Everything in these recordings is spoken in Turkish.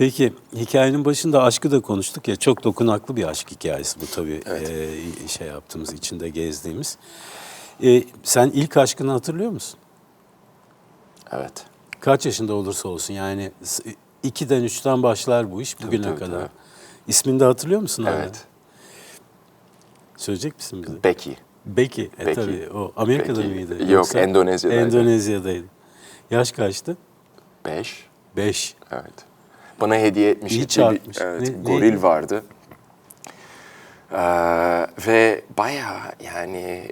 Peki hikayenin başında aşkı da konuştuk ya çok dokunaklı bir aşk hikayesi bu tabii Evet. Ee, şey yaptığımız içinde gezdiğimiz. Ee, sen ilk aşkını hatırlıyor musun? Evet. Kaç yaşında olursa olsun yani s- ikiden üçten başlar bu iş bugüne tabii, kadar. tabii. İsmini de hatırlıyor musun hala? Evet. Söyleyecek misin bize? Becky. Becky. E Becky. tabii o Amerika'da Becky. mıydı? Yok, Yoksa- Endonezya'daydı. Endonezya'daydı. Yaş kaçtı? Beş. Beş. Evet. Bana hediye etmiş. İyi bir- çarpmış. Evet, Ne- goril neydi? vardı. Ee, ve bayağı yani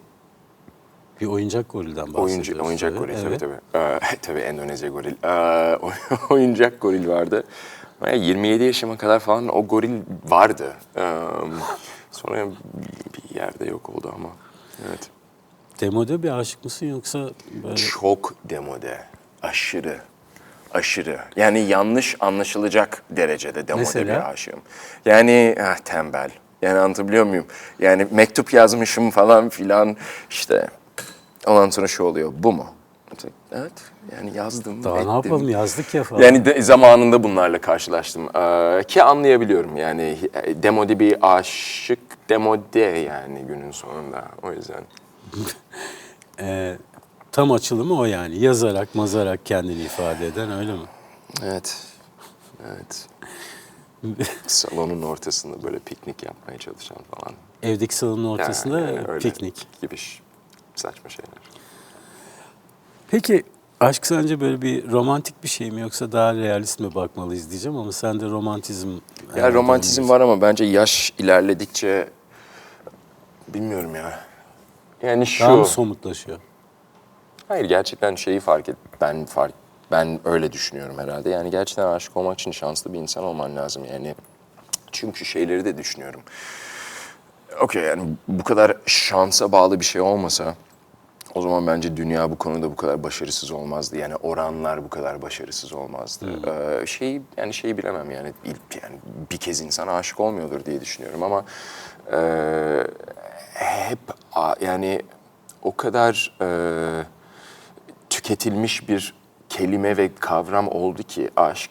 Bir oyuncak gorilden bahsediyoruz. oyuncu, oyuncak goril Evet. tabii tabii. Ee, tabii Endonezya goril. Ee, oyuncak goril vardı. Bayağı 27 yaşıma kadar falan o goril vardı. Ee, sonra bir yerde yok oldu ama. Evet. Demode bir aşık mısın yoksa böyle... Çok demode. Aşırı. Aşırı. Yani yanlış anlaşılacak derecede demode Mesela? bir aşığım. Yani ah, tembel. Yani anlatabiliyor muyum? Yani mektup yazmışım falan filan işte. Ondan sonra şu oluyor. Bu mu? Evet. Yani yazdım. Daha ne ettim. yapalım yazdık ya falan. Yani de, zamanında bunlarla karşılaştım. Ee, ki anlayabiliyorum yani e, demode bir aşık demode yani günün sonunda. O yüzden. Ee, tam açılımı o yani. Yazarak, mazarak kendini ifade eden öyle mi? Evet. Evet. Salonun ortasında böyle piknik yapmaya çalışan falan. Evdeki salonun ortasında Yani öyle piknik. Gibi ş- saçma şeyler. Peki aşk sence böyle bir romantik bir şey mi yoksa daha realist mi bakmalıyız diyeceğim ama sen de romantizm... Ya romantizm var ama bence yaş ilerledikçe bilmiyorum ya. Yani şu Daha mı somutlaşıyor? Hayır gerçekten şeyi fark et. Ben fark ben öyle düşünüyorum herhalde. Yani gerçekten aşık olmak için şanslı bir insan olman lazım yani. Çünkü şeyleri de düşünüyorum. Okey yani bu kadar şansa bağlı bir şey olmasa o zaman bence dünya bu konuda bu kadar başarısız olmazdı. Yani oranlar bu kadar başarısız olmazdı. Ee, şeyi yani şeyi bilemem yani ilk yani bir kez insana aşık olmuyordur diye düşünüyorum ama e, hep yani o kadar e, tüketilmiş bir kelime ve kavram oldu ki aşk.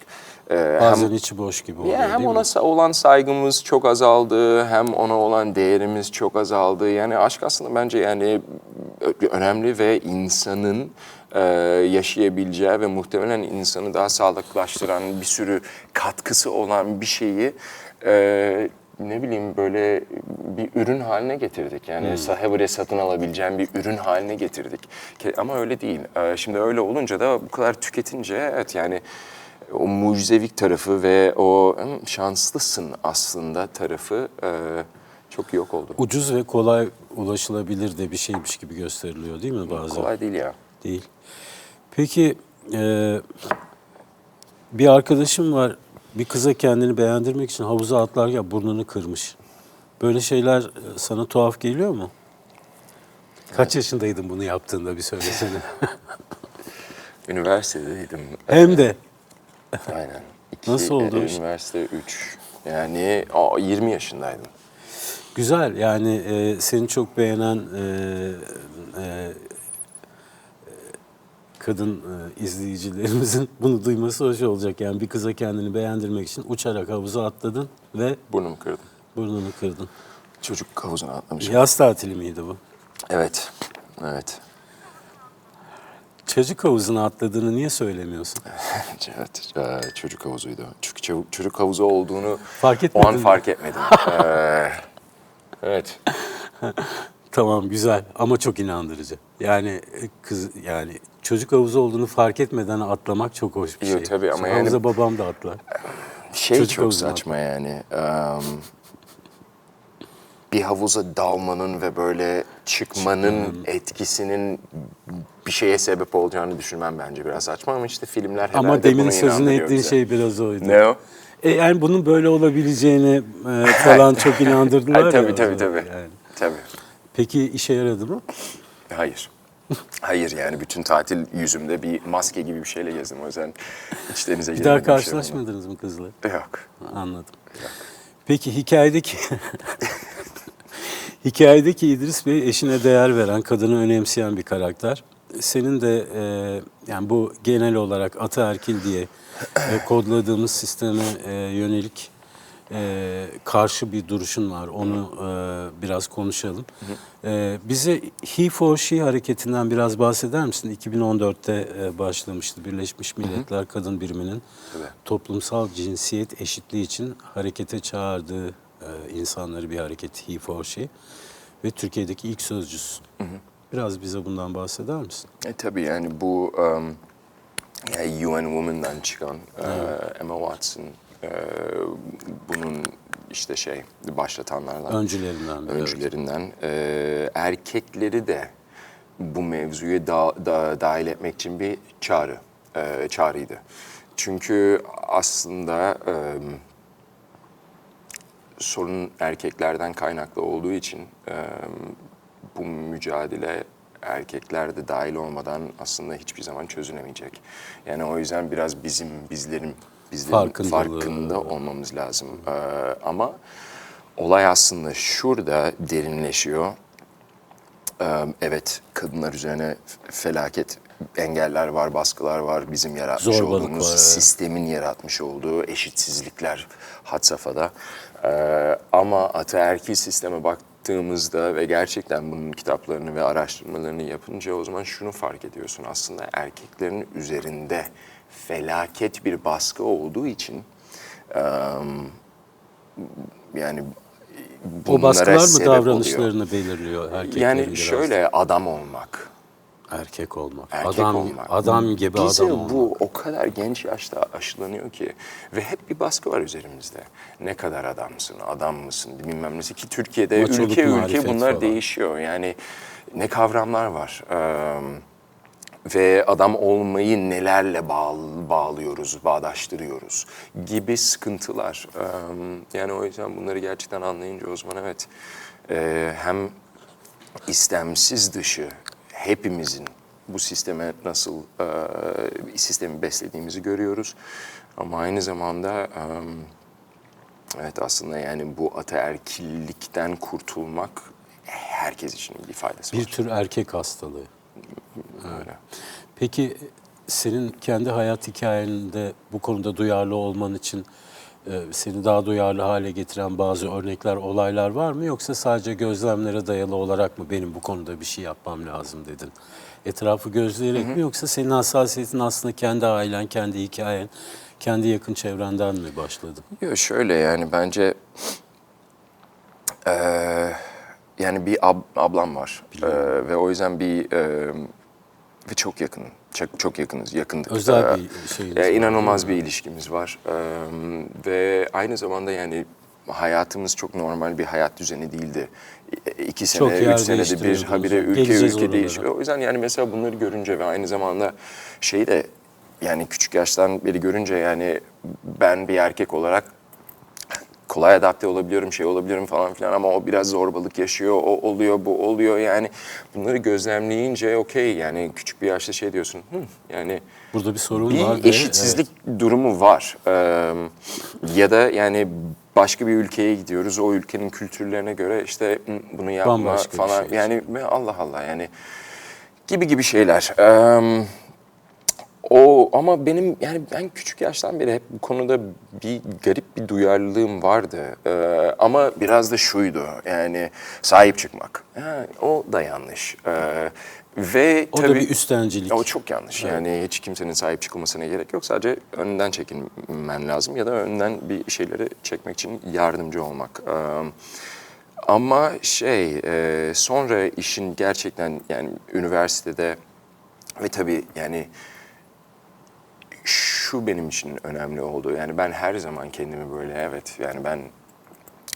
Ee, Bazen içi boş gibi oluyor ya hem ona mi? olan saygımız çok azaldı, hem ona olan değerimiz çok azaldı. Yani aşk aslında bence yani önemli ve insanın e, yaşayabileceği ve muhtemelen insanı daha sağlıklaştıran bir sürü katkısı olan bir şeyi e, ne bileyim böyle bir ürün haline getirdik. Yani hmm. böyle satın alabileceğim bir ürün haline getirdik. Ama öyle değil. E, şimdi öyle olunca da bu kadar tüketince evet yani o mucizevik tarafı ve o "Hmm, şanslısın aslında tarafı e, çok yok oldu. Ucuz ve kolay ulaşılabilir de bir şeymiş gibi gösteriliyor değil mi bazen? Kolay değil ya. Değil. Peki e, bir arkadaşım var bir kıza kendini beğendirmek için havuza atlarken burnunu kırmış. Böyle şeyler e, sana tuhaf geliyor mu? Kaç yaşındaydın bunu yaptığında bir söylesene. Üniversitedeydim. Hem de Aynen. İki, Nasıl oldu e, iş? Üniversite 3. Yani aa, 20 yaşındaydım. güzel yani e, seni çok beğenen e, e, kadın e, izleyicilerimizin bunu duyması hoş olacak. Yani bir kıza kendini beğendirmek için uçarak havuza atladın ve Burnumu kırdım. burnunu kırdın. Çocuk havuzuna atlamışım. Yaz tatili miydi bu? Evet. Evet. Çocuk havuzuna atladığını niye söylemiyorsun? evet. e, Çocuk havuzuydu. Çünkü çocuk, çocuk havuzu olduğunu Fark o etmedin an mi? fark etmedim. Ee, evet. Tamam güzel ama çok inandırıcı. Yani e, kız yani çocuk havuzu olduğunu fark etmeden atlamak çok hoş bir Yo, şey. tabii ama Şimdi yani- Havuza babam da atlar. Şey Çocuk çok havuzuna saçma yani. Em, bir havuza dalmanın ve böyle çıkmanın etkisinin bir şeye sebep olacağını düşünmem bence biraz saçma ama işte filmler herhalde Ama demin buna sözünü inandırıyor ettiğin bize. şey biraz oydu. Ne o? E, yani bunun böyle olabileceğini e, falan çok inandırdılar Ay, ya. tabii o tabii zaman tabii. yani. Tabii. Peki işe yaradı mı? Hayır. Hayır yani bütün tatil yüzümde bir maske gibi bir şeyle gezdim o yüzden hiç denize Bir daha şey karşılaşmadınız mı kızla? Yok. Anladım. Peki hikayedeki hikayedeki İdris Bey eşine değer veren, kadını önemseyen bir karakter. Senin de e, yani bu genel olarak ataerkil diye e, kodladığımız sisteme e, yönelik e, karşı bir duruşun var. Onu e, biraz konuşalım. E, bize He for She hareketinden biraz bahseder misin? 2014'te e, başlamıştı Birleşmiş Milletler Kadın Biriminin Tabii. toplumsal cinsiyet eşitliği için harekete çağırdığı e, insanları bir hareket He for She ve Türkiye'deki ilk sözcüsü. Biraz bize bundan bahseder misin? E, tabii yani bu um, yani UN Women'dan çıkan e, Emma Watson e, bunun işte şey başlatanlardan. Öncülerinden biri. evet. öncülerinden e, erkekleri de bu mevzuya da, da- dahil etmek için bir çağrı e, çağrıydı. Çünkü aslında e, sorun erkeklerden kaynaklı olduğu için e, bu mücadele erkekler de dahil olmadan aslında hiçbir zaman çözülemeyecek. Yani o yüzden biraz bizim bizlerin bizlerin farkında olmamız lazım. Ee, ama olay aslında şurada derinleşiyor. Ee, evet kadınlar üzerine felaket engeller var, baskılar var. Bizim yaratmış Zorbalık olduğumuz var, evet. sistemin yaratmış olduğu eşitsizlikler had safhada. Ee, ama ataerkil sisteme baktığımızda ve gerçekten bunun kitaplarını ve araştırmalarını yapınca o zaman şunu fark ediyorsun. Aslında erkeklerin üzerinde felaket bir baskı olduğu için em, yani O bunlara baskılar mı sebep oluyor. davranışlarını belirliyor erkeklerin Yani biraz? şöyle adam olmak, Erkek olmak. erkek adam, olmak. Adam gibi Bize adam olmak. bu o kadar genç yaşta aşılanıyor ki ve hep bir baskı var üzerimizde. Ne kadar adamsın, adam mısın bilmem nesi ki Türkiye'de Maçoluk ülke ülke bunlar falan. değişiyor. Yani ne kavramlar var. Eee, ve adam olmayı nelerle bağ- bağlıyoruz, bağdaştırıyoruz gibi sıkıntılar. Yani o yüzden bunları gerçekten anlayınca o zaman evet hem istemsiz dışı hepimizin bu sisteme nasıl sistemi beslediğimizi görüyoruz. Ama aynı zamanda evet aslında yani bu ataerkillikten kurtulmak herkes için bir faydası Bir var. tür erkek hastalığı. Öyle. Peki senin kendi hayat hikayende bu konuda duyarlı olman için e, seni daha duyarlı hale getiren bazı örnekler, olaylar var mı? Yoksa sadece gözlemlere dayalı olarak mı benim bu konuda bir şey yapmam lazım dedin? Etrafı gözleyerek mi yoksa senin hassasiyetin aslında kendi ailen, kendi hikayen, kendi yakın çevrenden mi başladı? Yok şöyle yani bence eee, yani bir ab- ablam var Eee, ve o yüzden bir eee, ve çok yakın çok çok yakınız yakındık. Özel Eee, bir şeyiniz e, var, inanılmaz bir ilişkimiz var Eee, ve aynı zamanda yani hayatımız çok normal bir hayat düzeni değildi. İ- İki Çok sene, yer üç senede bir habire ülke Geleceğiz ülke değişiyor. O yüzden yani mesela bunları görünce ve aynı zamanda şeyi de yani küçük yaştan beri görünce yani ben bir erkek olarak kolay adapte olabiliyorum, şey olabiliyorum falan filan ama o biraz zorbalık yaşıyor, o oluyor, bu oluyor yani bunları gözlemleyince okey yani küçük bir yaşta şey diyorsun, "Hı, yani Burada bir sorun bir var. ve- eşitsizlik durumu var Ee, ya da yani başka bir ülkeye gidiyoruz, o ülkenin kültürlerine göre işte "Hı, bunu yapma Bambaşka bir falan şey. yani Allah Allah yani gibi gibi şeyler. Ee, o ama benim yani ben küçük yaştan beri hep bu konuda bir garip bir duyarlılığım vardı. Ee, ama biraz da şuydu yani sahip çıkmak. Ha, o da yanlış. Ee, ve O da tabii bir üstencilik. o çok yanlış. Yani hiç kimsenin sahip çıkılmasına gerek yok. Sadece önden çekinmen lazım ya da önden bir şeyleri çekmek için yardımcı olmak. Ee, ama şey e, sonra işin gerçekten yani üniversitede ve tabii yani şu benim için önemli oldu. Yani ben her zaman kendimi böyle evet yani ben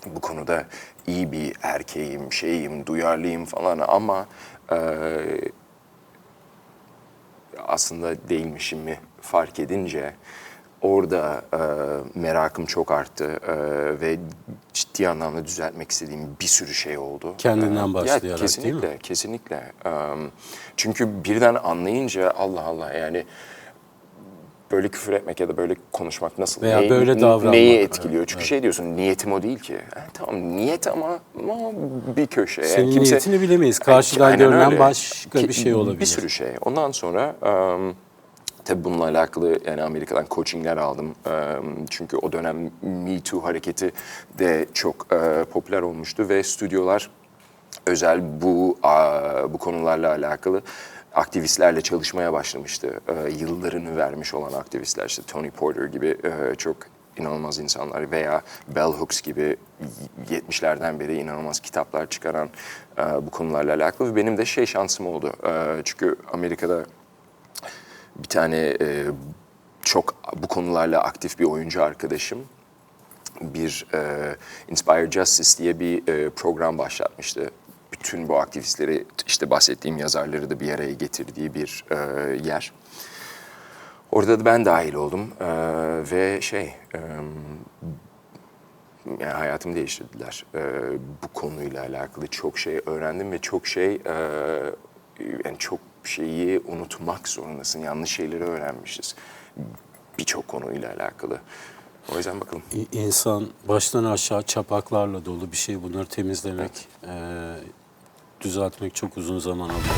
bu konuda iyi bir erkeğim, şeyim, duyarlıyım falan ama e, aslında değilmişimi fark edince orada e, merakım çok arttı e, ve ciddi anlamda düzeltmek istediğim bir sürü şey oldu. Kendinden E, başlayarak, ya, değil kesinlikle, mi? Kesinlikle. E, çünkü birden anlayınca Allah Allah yani böyle küfür etmek ya da böyle konuşmak nasıl, Veya neyi- böyle davranmak, neyi evet, etkiliyor? Çünkü şey diyorsun, niyetim o değil ki. Ha, tamam, niyet ama, ama bir köşe. Yani Senin kimse- niyetini bilemeyiz. Karşıdan Aynen görünen öyle. başka Ki- bir şey olabilir. Bir sürü şey. Ondan sonra em, Tabii bununla alakalı yani Amerika'dan coachingler aldım. Çünkü o dönem Me Too hareketi de çok e, popüler olmuştu ve stüdyolar özel bu bu konularla alakalı aktivistlerle çalışmaya başlamıştı. Ee, Yıllarını vermiş olan aktivistler işte Tony Porter gibi e, çok inanılmaz insanlar veya Bell Hooks gibi 70'lerden beri inanılmaz kitaplar çıkaran e, bu konularla alakalı benim de şey şansım oldu. E, Çünkü Amerika'da bir tane e, çok bu konularla aktif bir oyuncu arkadaşım bir e, Inspire Justice diye bir e, program başlatmıştı. Bütün bu aktivistleri, işte bahsettiğim yazarları da bir araya getirdiği bir e, yer. Orada da ben dahil oldum E, ve şey, e, yani hayatımı değiştirdiler. E, bu konuyla alakalı çok şey öğrendim ve çok şey, e, yani çok şeyi unutmak zorundasın. Yanlış şeyleri öğrenmişiz. Birçok konuyla alakalı. O yüzden bakalım. İnsan baştan aşağı çapaklarla dolu bir şey. Bunları temizlemek, e, düzeltmek çok uzun zaman alıyor.